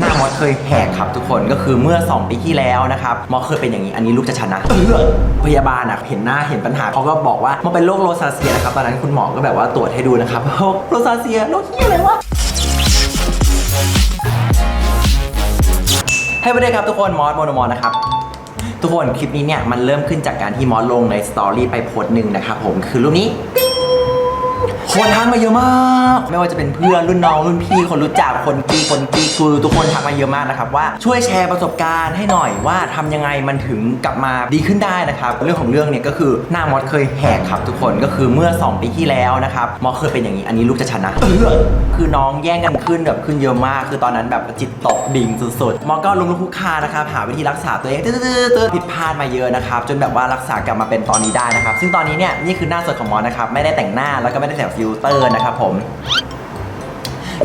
หน้ามอสเคยแหกครับทุกคนก็คือเมื่อ 2 ปีที่แล้วนะครับมอสเคยเป็นอย่างนี้อันนี้ลูกจะชนะเออพยาบาลอะเห็นหน้าเห็นปัญหาเขาก็บอกว่ามันเป็นโรคโรซาเซียนะครับตอนนั้นคุณหมอก็แบบว่าตรวจให้ดูนะครับโรคโรซาเซียโรคเหี้ยอะไรวะให้ไปเลยครับทุกคนมอสโมโนมอสนะครับทุกคนคลิปนี้เนี่ยมันเริ่มขึ้นจากการที่มอสลงในสตอรี่ไปโพสต์หนึ่งนะครับผมคือรูปนี้ คนทักมาเยอะมาก ไม่ว่าจะเป็นเพื่อนรุ่นน้องรุ่นพี่คนรู้จักคนกีคนกีคือทุกคนทักมาเยอะมากนะครับว่าช่วยแชร์ประสบการณ์ให้หน่อยว่าทำยังไงมันถึงกลับมาดีขึ้นได้นะครับเรื่องของเรื่องเนี่ยก็คือหน้ามอสเคยแหกครับทุกคนก็คือเมื่อ 2 ปีที่แล้วนะครับมอสเคยเป็นอย่างนี้อันนี้ลูกจะชนะเออคือน้องแย่งกันขึ้นแบบขึ้นเยอะมาก คือตอนนั้นแบบจิตตกดิ่งสุดๆมอสก็ลงลุกคุกคานนะครับหาวิธีรักษาตัวเองตื้อๆๆๆผิดพลาดมาเยอะนะครับจนแบบว่ารักษากลับมาเป็นตอนนี้ได้นะครับซึ่งตอนนี้เนี่ยนี่คือหน้าสดของมอสนะครับไม่ได้แต่งหน้าแล้วก็ไม่ได้ใส่ฟิลเตอร์นะครับผม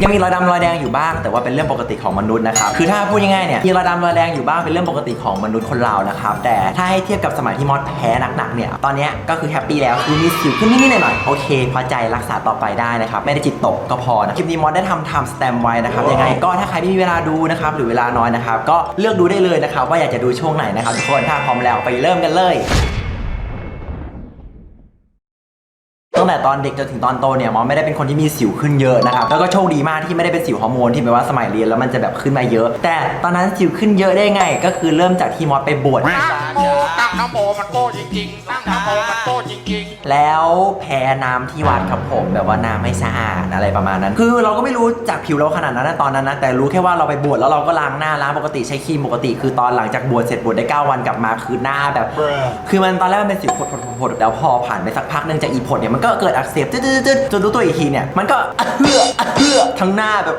ยังมีรอยดำรอยแดงอยู่บ้าง แต่ว่าเป็นเรื่องปกติของมนุษย์นะครับคือถ้าพูดง่ายๆเนี่ยมีรอยดำรอยแดงอยู่บ้างเป็นเรื่องปกติของมนุษย์คนเรานะครับแต่ถ้าให้เทียบกับสมัยที่มอสแพ้หนักๆเนี่ยตอนนี้ก็คือแฮปปี้แล้วคือมีสิวขึ้นนิดๆหน่อยๆโอเคพอใจรักษาต่อไปได้นะครับไม่ได้จิตตกก็พอนะคลิปนี้มอสได้ทำทม์สแตมไว้นะครับยังไงก็ถ้าใครไม่มีเวลาดูนะครับหรือเวลาน้อยนะครับก็เลือกดูได้เลยนะครับว่าอยากจะดูช่วงไหนนะครับทุกคนถ้าพร้อมแล้วไปเริ่มกันเลย ตั้งแต่ตอนเด็กจนถึงตอนโตเนี่ยมอสไม่ได้เป็นคนที่มีสิวขึ้นเยอะนะครับแล้วก็โชคดีมากที่ไม่ได้เป็นสิวฮอร์โมนที่แบบว่าสมัยเรียนแล้วมันจะแบบขึ้นมาเยอะ แต่ตอนนั้นสิวขึ้นเยอะได้ไง ก็คือเริ่มจากที่มอสไปบวชตั้งโมตั้งนโมมันโก้จริงๆตั้งนโมมันโก้จริงแล้วแพ้น้ำที่วัดครับผมแบบว่าน้ำไม่สะอาดอะไรประมาณนั้น คือเราก็ไม่รู้จากผิวเราขนาดนั้นนะตอนนั้นนะแต่รู้แค่ว่าเราไปบวชแล้วเราก็ล้างหน้าล้างปกติใช้ครีมปกติ คือตอนหลังจากบวชเสร็จบวชได้ 9 วันกลับมาคือหน้าแบบ คือมันตอนแรกมันเป็นสิวผดผดแล้วพอผ่านไปสักพักหนึงจากอีผดเนี่ยมันก็เกิดอักเสบจืดๆจนรู้ตัวอีกทีเนี่ยมันก็อะเฮืออเฮือทั้งหน้าแบบ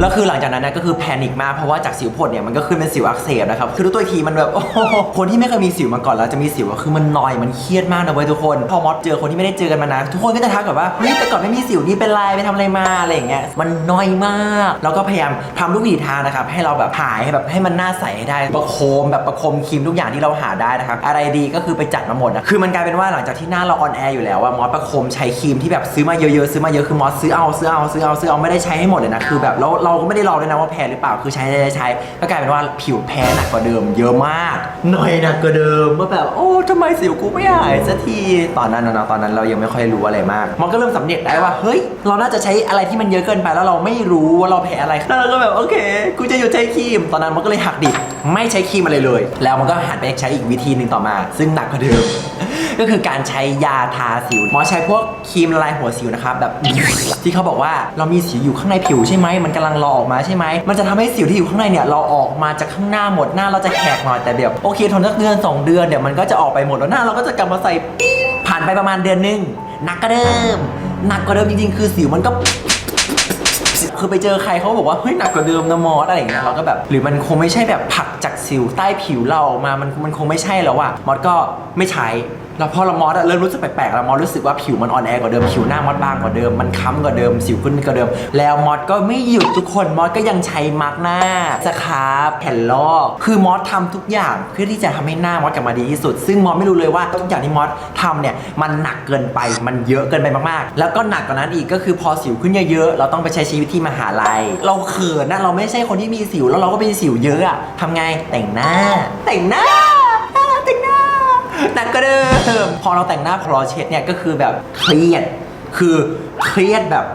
แล้วคือหลังจากนั้นนยก็คือแพนิคมากเพราะว่าจากสิวผดเนี่ยมันก็ขึ้นเป็นสิวอักเสบนะครับคือรู้ตัวอีกทีมันแบบโอ้คนที่ไม่เคยมีสิวมาก่อนแล้วจะมีสิวคือมันนอยมันเครียดมากนะเว้ยทุกคนพอมอสเจอคนที่ไม่ได้เจอกันมานานทุกคนก็จะทักแบบว่าเฮ้ยแต่ก่อนไม่มีสิวนี่เป็นไรไปทำอะไรมาอะไรอย่างเงี้ยมันนอยมากแล้วก็พยายามทำทุกวิถีทางนะครับให้เราแบบหายให้แบบให้มันหน้าใสให้ได้ประโคมแบบประโคมครีมทุกอย่างที่เราหาได้นะครับอะไรดีก็คือไปจัดมาหมดนะคือมันกลายเป็นว่าหลังจากที่หน้าเราออนแอร์อยู่แล้วว่ามอสประคมใช้ครีมที่แบบซื้อมาเยอะๆซื้อมาเยอะคือมอสซื้อเอาซื้อเอาซื้อเอาซื้อเอาไม่ได้ใช้ให้หมดเลยนะคือแบบเราเราก็ไม่ได้รอด้วยนะว่าแพ้หรือเปล่าคือใช้ใช้ใช้ก็กลายเป็นว่าผิวแพ้หนักกว่าเดิม เยอะมากหน่อยหนักกว่าเดิมว่าแบบโอ้ทำไมสิวกูไม่หายสักทีตอนนั้นนะตอนนั้นเรายังไม่ค่อยรู้อะไรมากมันก็เริ่มสำเนียกได้ว่าเฮ้ยเราน่าจะใช้อะไรที่มันเยอะเกินไปแล้วเราไม่รู้ว่าเราแพ้อะไรแล้วเราก็แบบโอเคกูจะหยุดใช้ครีม ตอนนั้นมันก็เลยหักดิบ ไม่ใช้ครีมอะไรเลย แล้วมันก็หันไปใช้อีกวิธีหนึ่งต่อมา ซึ่งหนักกว่าเดิม ก็คือการใช้ยาทาสิวหมอใช้พวกครีมละลายหัวสิวนะครับแบบที่เขาบอกว่าเรามีสิวอยู่ข้างในผิวใช่ไหมมันกำลังรอออกมาใช่ไหมมันจะทำให้สิวที่อยู่ข้างในเนี่ยเราออกมาจากข้างหน้าหมดหน้าเราจะแหกหน่อยแต่เดี๋ยวโอเคทนสักเดือนสองเดือนเดี๋ยวมันก็จะออกไปหมดแล้วหน้าเราก็จะกลับมาใส่ผ่านไปประมาณเดือนหนึงหนักกว่าเดิมหนักกว่าเดิมจริงๆ คือสิวมันก็ คือไปเจอใครเขาบอกว่าเฮ้ยหนักกว่าเดิมนะมอสอะไรอย่างเงี้ยเราก็แบบหรือมันคงไม่ใช่แบบผักจากสิวใต้ผิวเราออกมามันมันคงไม่ใช่แล้วอะมอสก็ไม่ใช้ แล้วพอเรามอสอะเริ่มรู้สึกแปลกๆแล้วมอสรู้สึกว่าผิวมันอ่อนแอกว่าเดิมผิวหน้ามอสบางกว่าเดิมมันค้ำกว่าเดิมสิวขึ้นกว่าเดิม แล้วมอสก็ไม่หยุดทุกคนมอสก็ยังใช้มาร์กหน้าสครับแผ่นลอกคือมอสทำทุกอย่างเพื่อที่จะทำให้หน้ามอสกลับมาดีที่สุด ซึ่งมอสไม่รู้เลยว่าทุกอย่างที่มอสทำเนี่ยมันหนักเกินไปมันเยอะเกินไปมากๆ แล้วก็หนักกว่านั้นอีกก็คือพอสิวขึ้นเยอะๆเราต้องไปใช้ชีวิตที่มหาลัย เราเขินนะเราไม่ใช่คนที่มีสิวแล้วเราก็เป็นสิวเยอะอะทำไงแต่งหน้าแต่งหน้า หนักก็เดิม พอเราแต่งหน้าพอเราเช็ดเนี่ยก็คือแบบเครียด คือเครียดแบบ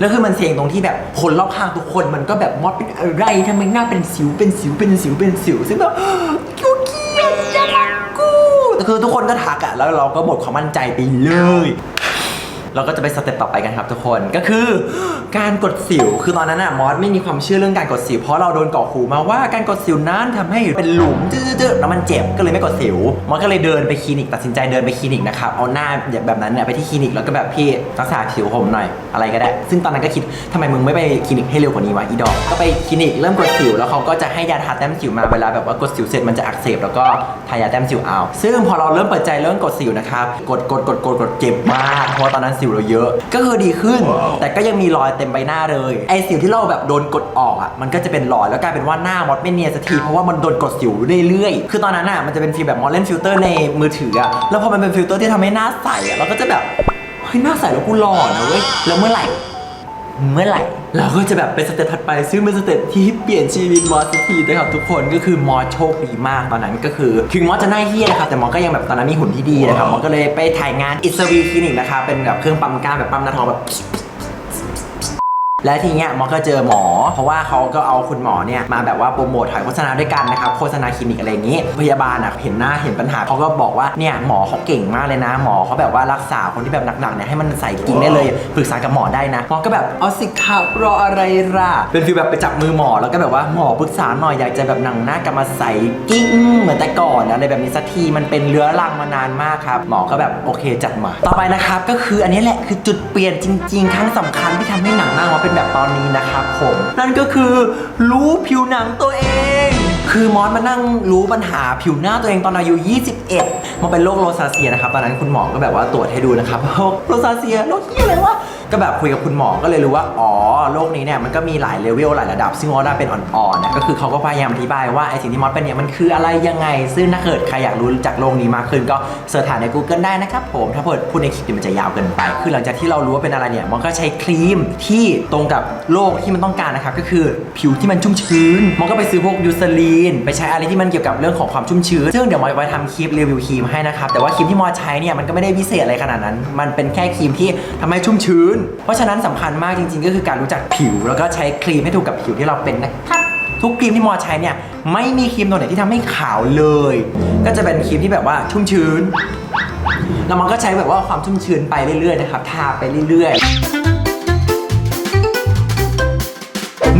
แล้วคือมันเสี่ยงตรงที่แบบคนรอบข้างทุกคนมันก็แบบมอดเป็นอะไรทำไมหน้าเป็นสิวเป็นสิวเป็นสิวเป็นสิวซึ่งแบบกูเกลียดจะรักกูแต่คือทุกคนก็ทักอะแล้วเราก็หมดความมั่นใจไปเลย เราก็จะไปสเต็ปต่อไปกันครับทุกคนก็คือการกดสิวคือตอนนั้นอะมอสไม่มีความเชื่อเรื่องการกดสิวเพราะเราโดนกรอกหูมาว่าการกดสิวนั้นทำให้เป็นหลุมจืดๆแล้วมันเจ็บก็เลยไม่กดสิวมอสก็เลยเดินไปคลินิกตัดสินใจเดินไปคลินิกนะครับเอาหน้าแบบนั้นเนี่ยไปที่คลินิกแล้วก็แบบพี่รักษาสิวผมหน่อยอะไรก็ได้ ซึ่งตอนนั้นก็คิดทำไมมึงไม่ไปคลินิกให้เร็วกว่านี้วะอีดอกก็ไปคลินิกเริ่มกดสิวแล้วเขาก็จะให้ยาทาแต้มสิวมาเวลาแบบว่ากดสิวเสร็จมันจะอักเสบแล้วก็ทายาแต้มสิวเอาซึ่งพอเราเริ่มเปิดใจเริ่มกดสิวนะครับกดกดกดกดกดเจ็บมากเพราะตอนนั้นสิวเราเยอะ ก็คือดีขึ้น แต่ก็ยังมีรอยเต็มใบหน้าเลยไอสิวที่เราแบบโดนกดออกอะมันก็จะเป็นรอยแล้วกลายเป็นว่าหน้ามดไม่เนียนสักทีเพราะว่ามันโดนกดสิวเรื่อยๆคือตอนนั้นอะมันจะเป็นฟีลแบบมอสเล่นฟิลเตอร์ในมือถืออะแล้วพอมันเป็นฟิลเตอร์ที่ทำให้หน้าใสอะเราก็จะแบบเฮ้ยหน้าใสแล้วกูหล่อนะเว้ยแล้วเมื่อไหร่ เมื่อไหร่ เราก็จะแบบเป็นสเต็ปถัดไป ซึ่งเป็นสเต็ปที่เปลี่ยนชีวิตมอสสักทีนะครับทุกคนก็คือมอสโชคดีมากตอนนั้นก็คือถึงมอสจะหน้าเฮี้ยนะครับแต่มอสก็ยังแบบตอนนั้นมีหุ่นที่ดีนะครับมอสก็เลยไปถ่ายงานอิสวีคลินิกนะครับเป็นแบบเครื่องปั๊มกล้ามแบบปั๊มหน้าท้องแบบ และทีเนี้ยมอสก็เจอหมอ เพราะว่าเขาก็เอาคุณหมอเนี่ยมาแบบว่าโปรโมทถ่ายโฆษณาด้วยกันนะครับโฆษณาคลินิกอะไรอย่างนี้ พยาบาลอะเห็นหน้าเห็นปัญหาเขาก็บอกว่าเนี่ยหมอเขาเก่งมากเลยนะ หมอเขาแบบว่ารักษาคนที่แบบหนักๆเนี่ยให้มันใส่กิ้งได้เลยปรึกษากับหมอได้นะหมอก็แบบเอาสิครับรออะไรล่ะเป็นฟีลแบบไปจับมือหมอแล้วก็แบบว่าหมอปรึกษาหน่อยอยากจะแบบหนังหน้ากลับมาใส่กิ้งเหมือนแต่ก่อนอะไรแบบนี้สักทีมันเป็นเรื้อรังมานานมากครับหมอก็แบบโอเคจัดมาต่อไปนะครับก็คืออันนี้แหละคือจุดเปลี่ยนจริง ๆ ครั้งสำคัญที่ทำให้หนังหน้ามาเป็นแบบตอนนี้นะครับผม นั่นก็คือรู้ผิวหนังตัวเอง คือมอสมานั่งรู้ปัญหาผิวหน้าตัวเองตอนอายุ 21 มันเป็นโรคโรซาเซียนะครับ ตอนนั้นคุณหมอก็แบบว่าตรวจให้ดูนะครับโรคโรซาเซียโรคที่อะไรวะ ก็แบบคุยกับคุณหมอก็เลยรู้ว่าอ๋อโรคนี้เนี่ยมันก็มีหลายเลเวลหลายระดับ ซึ่งมอสน่าเป็นอ่อนๆนะก็คือเขาก็พยายามอธิบายว่าไอสิ่งที่มอสเป็นเนี่ยมันคืออะไรยังไง ซึ่งถ้าเกิดใครอยากรู้จากโรคนี้มากขึ้นก็เสิร์ชหาใน Google ได้นะครับผมถ้าเกิดพูดในคลิปเดี๋ยวมันจะยาวเกินไป คือหลังจากที่เรารู้ว่าเป็นอะไรเนี่ยมันก็ใช้ครีมที่ตรงกับโรคที่มันต้องการนะครับก็คือผิวที่มันชุ่มชื้นมันก็ไปซื้อพวกยูซาลีนไปใช้อะไรที่มันเกี่ยวกับเรื่องของความชุ่มชื้นซึ่งเดี๋ยวมอสไว้ทำคลิปรีวิวครีมให้นะครับแต่ว่าครีมที่มอสใช้เนี่ยมันก็ไม่ได้พิเศษอะไรขนาดนั้น มันเป็นแค่ครีมที่ทำให้ชุ่มชื้นเพราะฉะนั้นสำคัญมากจริง ๆ ก็คือการรู้จักผิว แล้วก็ใช้ครีมให้ถูกกับผิวที่เราเป็นนะครับ ทุกครีมที่มอใช้เนี่ยไม่มีครีมตัวไหนที่ทำให้ขาวเลย ก็จะเป็นครีมที่แบบว่าชุ่มชื้น แล้วมันก็ใช้แบบว่าความชุ่มชื้นไปเรื่อยๆนะครับ ทาไปเรื่อยๆ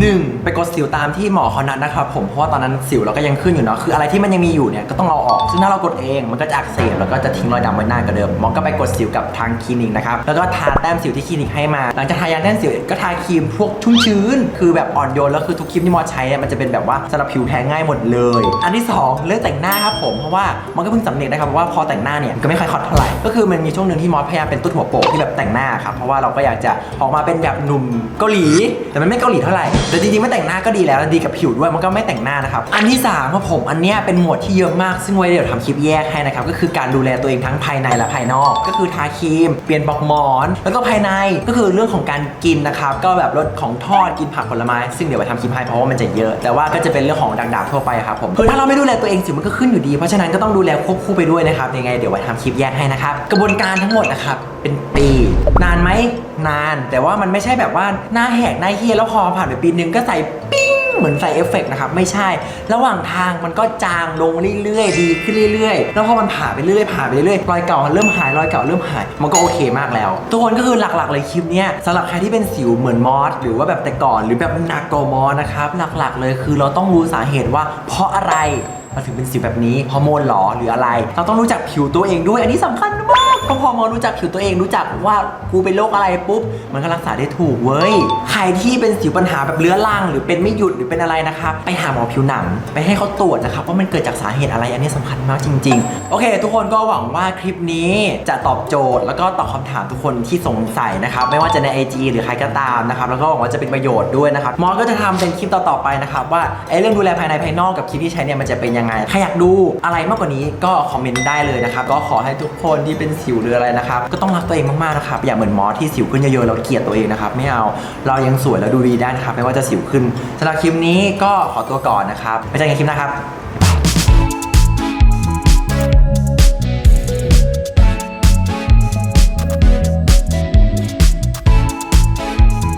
หนึ่งไปกดสิวตามที่หมอเขานัดนะครับผมเพราะว่าตอนนั้นสิวเราก็ยังขึ้นอยู่เนาะคืออะไรที่มันยังมีอยู่เนี่ยก็ต้องเอาออกซึ่งถ้าเรากดเองมันก็จะอักเสบแล้วก็จะทิ้งรอยดำไว้นานกว่าเดิมหมอก็ไปกดสิวกับทางคลินิกนะครับแล้วก็ทาแต้มสิวที่คลินิกให้มาหลังจากทายาแต้มสิวก็ทาครีมพวกชุ่มชื้น คือแบบอ่อนโยนแล้วคือทุกครีมที่หมอใช้เนี่ยมันจะเป็นแบบว่าสำหรับผิวแพ้ง่ายหมดเลย อันที่สองเรื่องแต่งหน้าครับผมเพราะว่ามันก็เพิ่งสำเร็จนะครับว่าพอแต่งหน้าเนี่ยก็ไม่ค่อยคอตเท่าไหร่ก็คือมันมีช่วงหนึ่งที่มอสพยายามเป็นตุ๊ดหัวโปกที่แบบแต่งหน้าครับเพราะว่าเราก็อยากจะออกมาเป็นแบบหนุ่มเกาหลีแต่มันไม่เกาหลีเท่าไหร่แต่จริงๆไม่แต่งหน้าก็ดีแล้วดีกับผิวด้วยมันก็ไม่แต่งหน้านะครับ อันที่สามครับผมอันเนี้ยเป็นหมวดที่เยอะมากซึ่งไว้เดี๋ยวทำคลิปแยกให้นะครับก็คือการดูแลตัวเองทั้งภายในและภายนอก ก็คือทาครีม เปลี่ยนปลอกหมอน แล้วก็ภายในก็คือเรื่องของการกินนะครับก็แบบลดของทอดกินผักผลไม้ ซึ่งเดี๋ยวไปทำคลิปให้เพราะว่ามันจะเยอะ แต่ว่าก็จะเป็นเรื่องของด่างๆทั่วไปครับผมคือถ้าเราไม่ดูแลตัวเองสิมันก็ขึ้นอยู่ดี เพราะฉะนั้นก็ต้องดูแลควบคู่ไปด้วยนะครับยังไงเดี๋ยวไว้ทำคลิปแยกให้นะครับกระบวนการทั้งหมดนะครับเป็นปี นานไหม นาน แต่ว่ามันไม่ใช่แบบว่าหน้าแหกหน้าเฮียแล้วพอผ่านไปปีนึงก็ใส่ปิ้งเหมือนใส่เอฟเฟกต์นะครับไม่ใช่ ระหว่างทางมันก็จางลงเรื่อยๆ ดีขึ้นเรื่อยๆ แล้วพอมันผ่าไปเรื่อยๆผ่าไปเรื่อยๆรอยเก่ามันเริ่มหายรอยเก่าเริ่มหาย มันก็โอเคมากแล้ว ทุกคนก็คือหลักๆเลยคลิปนี้สำหรับใครที่เป็นสิวเหมือนมอสหรือว่าแบบแต่ก่อนหรือแบบหนักกว่ามอสนะครับหลักๆ เลยคือเราต้องรู้สาเหตุว่า เพราะอะไรเราถึงเป็นสิวแบบนี้ฮอร์โมนหรอหรืออะไร เราต้องรู้จักผิวตัวเองด้วย อันนี้สำคัญมาก เพราะพอมารู้จักผิวตัวเองรู้จักว่ากูเป็นโรคอะไรปุ๊บ มันก็รักษาได้ถูกเว้ย ใครที่เป็นสิวปัญหาแบบเรื้อรังหรือเป็นไม่หยุดหรือเป็นอะไรนะครับไปหาหมอผิวหนัง ไปให้เขาตรวจนะครับว่ามันเกิดจากสาเหตุอะไรอันนี้สำคัญมากจริง ๆ โอเค ทุกคนก็หวังว่าคลิปนี้จะตอบโจทย์ แล้วก็ตอบคำถามทุกคนที่สงสัยนะครับไม่ว่าจะใน IG หรือใครก็ตามนะครับแล้วก็หวังว่าจะเป็นประโยชน์ด้วยนะครับหมอก็จะทำเป็นคลิปต่อๆไปนะครับว่าไอ้เรื่องดูแลภายในภายนอกกับคลิปที่ใช้เนี่ยมันจะเป็นยังไงใครอยากดูอะไรมากกว่านี้ก็คอมเมนต์ได้เลยนะครับก็ขอให้ทุกคนที่เป็นสิวหรืออะไรนะครับ ก็ต้องรักตัวเองมากๆนะครับ อย่าเหมือนมอสที่สิวขึ้นเยอะๆเราเกลียดตัวเองนะครับ ไม่เอา เรายังสวยแล้วดูดีได้นะครับ ไม่ว่าจะสิวขึ้นสำหรับคลิปนี้ก็ขอตัวก่อนนะครับไว้เจอกันคลิปหน้าครับ